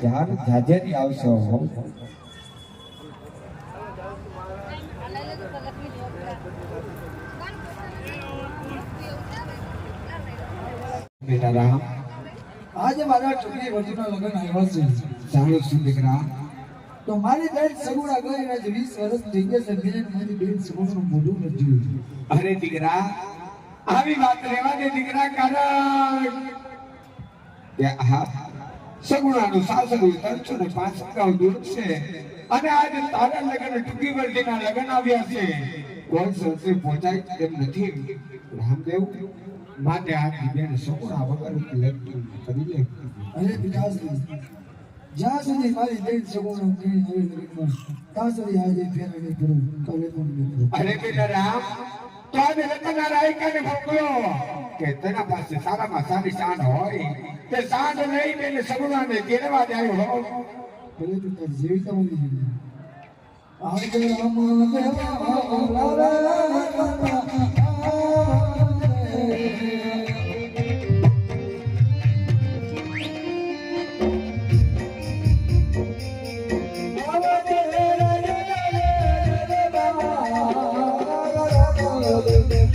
ધ્યાન જાજેરી આવશે હો. બેટા રામ. આજે મારા છોકરી વચ્ચેના લગ્ન આવ્યા છે. જાણું છું દીકરા તો મારી બેન સગુણા ગઈ આજે વીસ વર્ષ થઈ ગયા છે. મેં મારી બેન સગુણાનું મોઢું નથી અરે દીકરા આવી વાત રહેવા દે દીકરા કારણ કે આ સગુણાનું સાસરું ત્રણસો ને પાંચ ગાઉ દૂર છે. અને આજે તારા લગ્ન ટૂંકી વર્તીના લગ્ન આવ્યા છે. કોઈ સંશે પહોંચાય તેમ નથી. રામદેવ માટે આ બેન સગુણા વગર લગ્ન કરી લે. અરે વિકાસ જ્યાં સુધી મારી બેન સગુણા ત્યાં સુધી આજે ફેર નહીં કરું કાલે પણ અરે બેટા રામ તો રતના રાયકાને મોકલો કે તેના પાસે સારામાં સારી સાંડ હોય, તે સાંડ નહીં બેને સગુણાને કેળવા જાય હો ભલે તું તારી જેવી તમારી જેવી. આજે રામ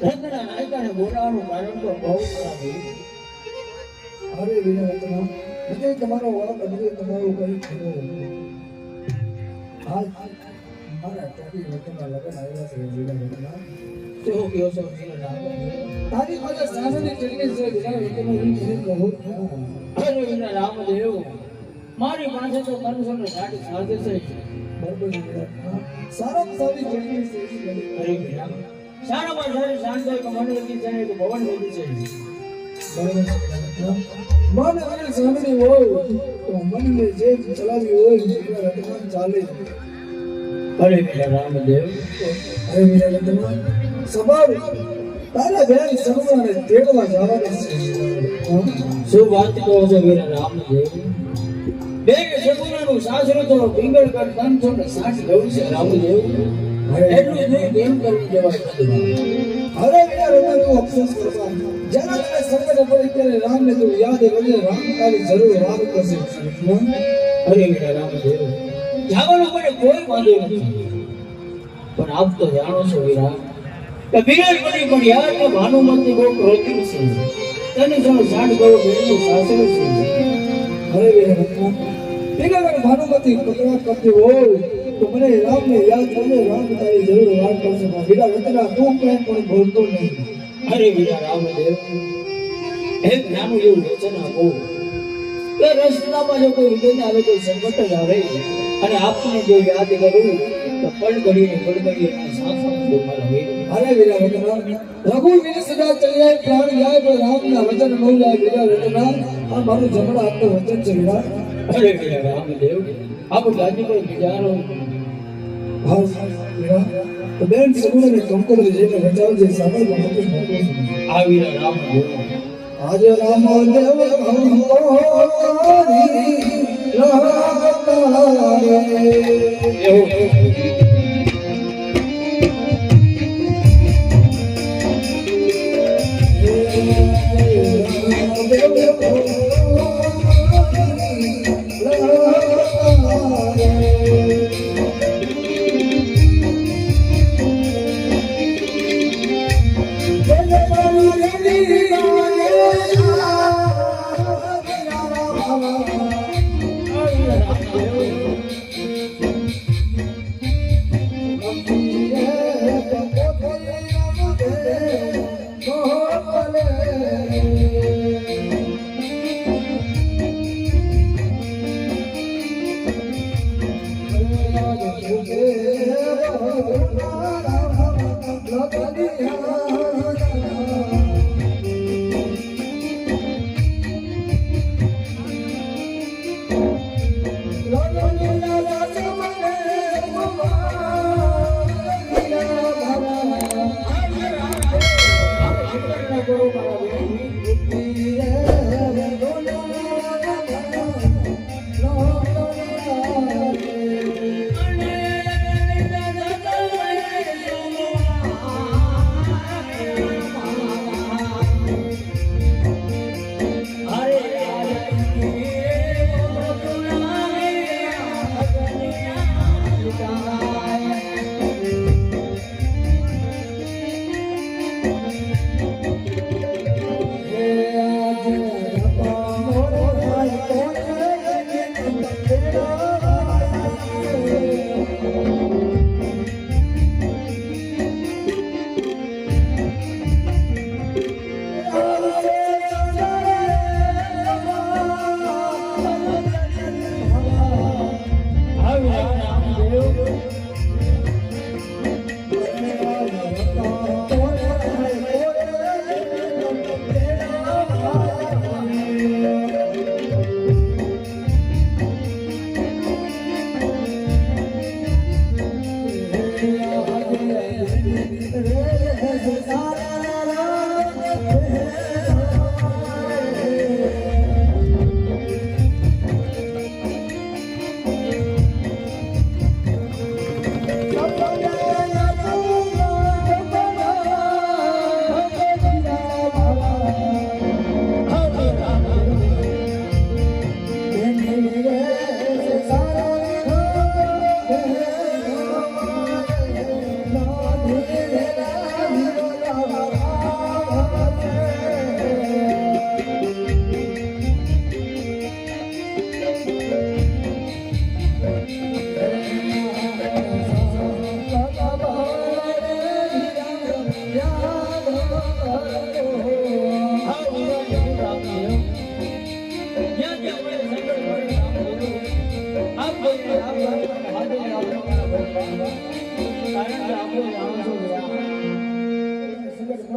રત્ના નાયકાને બોલાવવાનું કારણ તો બહુ ખરાબ. અરે વીરા વિજય તમારો વાળો અજય તમારો કઈ થયું હાલ મારા ચાલી રત્ના લગ્ન આવ્યા છે વીરા રત્ના શું છો તારી પાસે સાસુની ચટણી છે વીરા રત્ના હું કહું મારી પાસે તો પરમેશ્વર સાડી સાડે છે. સારા સારી ચટણી છે. સારામાં સારી શાંતિ કે મને લગી છે ને તો ભવન લગી છે. મન અને સાંભળી હોય તો મનને જે ચલાવી હોય રત્ના ચાલે. અરે મીરા રામદેવ. અરે વીરા રત્ના સવાર તારા બેન સગવાને તેડવા જવાની છે? શું વાત કહો છો વીરા રામદેવ? કરી કોઈ વાંધો નથી. પણ આપ તો જાણો છો વીરા પણ યાર કે ભાનુમતી બહુ ક્રોધિત છે. તને ગયો બેનનું સાસરું છે. હરે વીરા ટીકા ભાનુમતી કકડાટ કરતી હોય તો મને રામને યાદ કરજો, રામ તારી જરૂર વાત કરશે. પણ વીરા તું કઈ પણ બોલતો નહીં. અરે વીરા રામદેવ એક નાનું એવું વચન આપો એ રસ્તામાં જો કોઈ વિઘ્ન આવે, કોઈ સંકટ આવે, અને આપને જો યાદ કરું, તો પળ ઘડીને સાસણ મારા અરે વીરા રત્ના રઘુવીર સદા ચલે પ્રાણ જાય રામના વચન જાય વીરા વચના આ મારું જમણા હાથનું વચન છે વીરા. અરે વીરા રામદેવ આપ ગાદી પર વીરા તો બેન સગુણાને કંકોત્રી જઈને બચાવજે સાંભળ આવી રામદેવ આજ રામ દેવ કંકોત્રી લહકારે. એવું Thank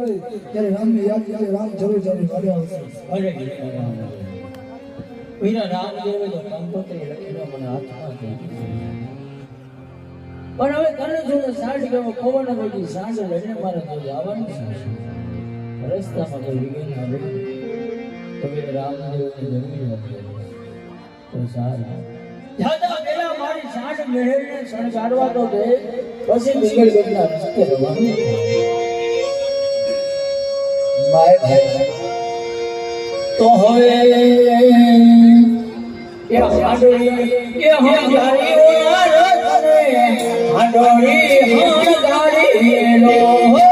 પડે ત્યારે રામને યાદ કરે રામ જરૂર જરૂર ઘરે આવશે. વીરા તો પણ હવે તને જો ને સાંજ ગયો, પવન વળી સાંજ લઈને મારે તો જવાનું છે. રસ્તામાં કોઈ વિઘ્ન આવે તો હતી તો પછી માય ભાઈ તો હવે એ હાંડોળી રે હાંડોળી હાંડારી